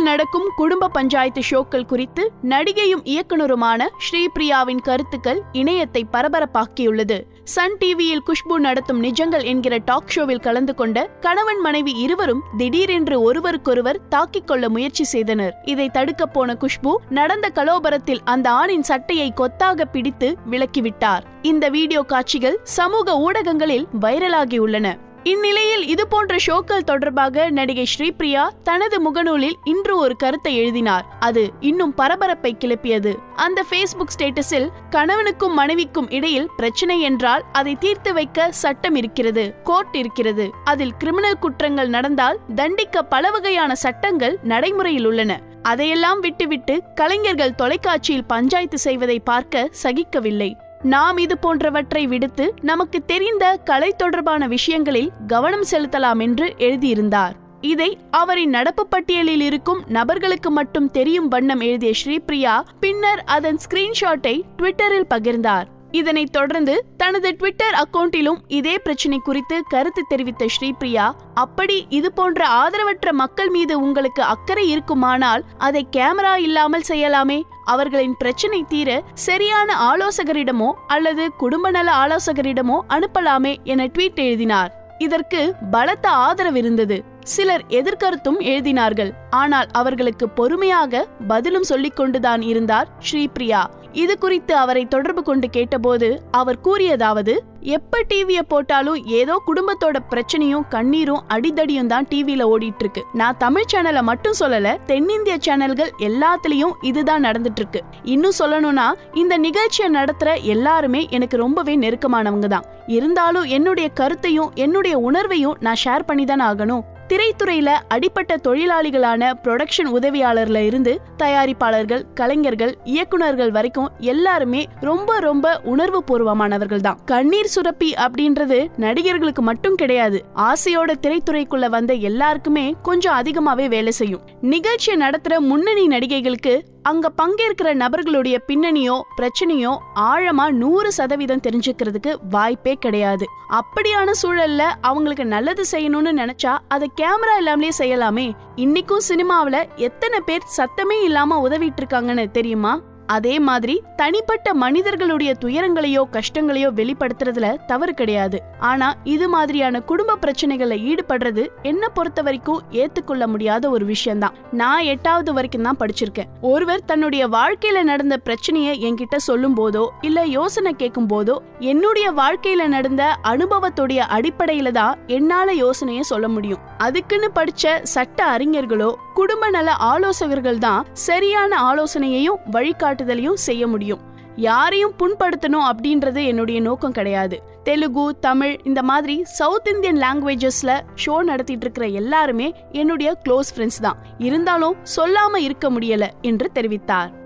டிவியில் நடக்கும் குடும்ப பஞ்சாயத்து ஷோக்கள் குறித்து நடிகையும் இயக்குனருமான ஸ்ரீபிரியாவின் கருத்துக்கள் இணையத்தை பரபரப்பாக்கியுள்ளது. சன் டிவியில் குஷ்பு நடத்தும் நிஜங்கள் என்கிற டாக் ஷோவில் கலந்து கொண்ட கணவன் மனைவி இருவரும் திடீரென்று ஒருவருக்கொருவர் தாக்கிக் கொள்ள முயற்சி செய்தனர். இதை தடுக்க போன குஷ்பு நடந்த கலோபரத்தில் அந்த ஆணின் சட்டையை கொத்தாக பிடித்து விலக்கிவிட்டார். இந்த வீடியோ காட்சிகள் சமூக ஊடகங்களில் வைரலாகியுள்ளன இந்நிலையில் இது போன்ற ஷோக்கள் தொடர்பாக நடிகை ஸ்ரீபிரியா தனது முகநூலில் இன்று ஒரு கருத்தை எழுதினார். அது இன்னும் பரபரப்பை கிளப்பியது. அந்த ஃபேஸ்புக் ஸ்டேட்டஸில் கணவனுக்கும் மனைவிக்கும் இடையில் பிரச்சனை என்றால் அதை தீர்த்து வைக்க சட்டம் இருக்கிறது கோர்ட் இருக்கிறது. அதில் கிரிமினல் குற்றங்கள் நடந்தால் தண்டிக்க பல வகையான சட்டங்கள் நடைமுறையில் உள்ளன. அதையெல்லாம் விட்டுவிட்டு கலைஞர்கள் தொலைக்காட்சியில் பஞ்சாயத்து செய்வதை பார்க்க சகிக்கவில்லை. நாம் இது போன்றவற்றை விடுத்து நமக்கு தெரிந்த கலை தொடர்பான விஷயங்களில் கவனம் செலுத்தலாம் என்று எழுதியிருந்தார். இதை அவரின் நடப்பு பட்டியலில் இருக்கும் நபர்களுக்கு மட்டும் தெரியும் வண்ணம் எழுதிய ஸ்ரீபிரியா பின்னர் அதன் ஸ்கிரீன்ஷாட்டை ட்விட்டரில் பகிர்ந்தார். இதனைத் தொடர்ந்து தனது ட்விட்டர் அக்கவுண்டிலும் இதே பிரச்சனை குறித்து கருத்து தெரிவித்த ஸ்ரீபிரியா அப்படி இது போன்ற ஆதரவற்ற மக்கள் மீது உங்களுக்கு அக்கறை இருக்குமானால் அதை கேமரா இல்லாமல் செய்யலாமே. அவர்களின் பிரச்சனை தீர சரியான ஆலோசகரிடமோ அல்லது குடும்ப நல ஆலோசகரிடமோ அனுப்பலாமே என ட்வீட் எழுதினார். இதற்கு பலத்த ஆதரவு இருந்தது. சிலர் எதிர்கருத்தும் எழுதினார்கள். ஆனால் அவர்களுக்கு பொறுமையாக பதிலும் சொல்லிக் கொண்டுதான் இருந்தார் ஸ்ரீபிரியா. இது குறித்து அவரை தொடர்பு கொண்டு கேட்டபோது அவர் கூறியதாவது எப்ப டிவிய போட்டாலும் ஏதோ குடும்பத்தோட பிரச்சனையும் கண்ணீரும் அடிதடியும் தான் டிவியில ஓடிட்டு இருக்கு நான் தமிழ் சேனலை மட்டும் சொல்லல தென்னிந்திய சேனல்கள் எல்லாத்துலயும் இதுதான் நடந்துட்டு இருக்கு இன்னும் சொல்லணும்னா இந்த நிகழ்ச்சியை நடத்துற எல்லாருமே எனக்கு ரொம்பவே நெருக்கமானவங்க தான். இருந்தாலும் என்னுடைய கருத்தையும் என்னுடைய உணர்வையும் நான் ஷேர் பண்ணி தான் ஆகணும். திரைத்துறையில அடிப்பட்ட தொழிலாளிகளான ப்ரொடக்ஷன் உதவியாளர்ல இருந்து தயாரிப்பாளர்கள் கலைஞர்கள் இயக்குனர்கள் வரைக்கும் எல்லாருமே ரொம்ப ரொம்ப உணர்வு பூர்வமானவர்கள் தான். கண்ணீர் சுரப்பி அப்படின்றது நடிகர்களுக்கு மட்டும் கிடையாது ஆசையோட திரைத்துறைக்குள்ள வந்த எல்லாருக்குமே கொஞ்சம் அதிகமாவே வேலை செய்யும். நிகழ்ச்சியை நடத்துற முன்னணி நடிகைகளுக்கு அங்க பங்கேற்கிற நபர்களுடைய பின்னணியோ பிரச்சனையோ ஆழமா நூறு சதவீதம் தெரிஞ்சுக்கிறதுக்கு வாய்ப்பே கிடையாது. அப்படியான சூழல்ல அவங்களுக்கு நல்லது செய்யணும்னு நினைச்சா அதை கேமரா இல்லாமலே செய்யலாமே. இன்னைக்கும் சினிமாவில எத்தனை பேர் சத்தமே இல்லாம உதவிட்டு இருக்காங்கன்னு தெரியுமா? அதே மாதிரி தனிப்பட்ட மனிதர்களுடைய துயரங்களையோ கஷ்டங்களையோ வெளிப்படுத்துறதுல தவறு கிடையாது. ஆனா இது மாதிரியான குடும்ப பிரச்சனைகள்ல ஈடுபடுறது என்ன பொறுத்த வரைக்கும் ஏத்துக்கொள்ள முடியாத ஒரு விஷயம்தான். நான் எட்டாவது வரைக்கும் தான் படிச்சிருக்கேன். ஒருவர் தன்னுடைய வாழ்க்கையில நடந்த பிரச்சனையை என்கிட்ட சொல்லும் போதோ இல்ல யோசனை கேட்கும் போதோ என்னுடைய வாழ்க்கையில நடந்த அனுபவத்துடைய அடிப்படையில தான் என்னால யோசனையை சொல்ல முடியும். அதுக்குன்னு படிச்ச சட்ட அறிஞர்களோ குடும்ப நல ஆலோசகர்கள் தான் சரியான ஆலோசனையையும் வழிகாட்டுதலையும் செய்ய முடியும். யாரையும் புண்படுத்தணும் அப்படின்றது என்னுடைய நோக்கம் கிடையாது. தெலுங்கு தமிழ் இந்த மாதிரி சவுத் இந்தியன் லாங்குவேஜஸ்ல ஷோ நடத்திட்டு இருக்கிற எல்லாருமே என்னுடைய க்ளோஸ் ஃப்ரெண்ட்ஸ் தான். இருந்தாலும் சொல்லாம இருக்க முடியல என்று தெரிவித்தார்.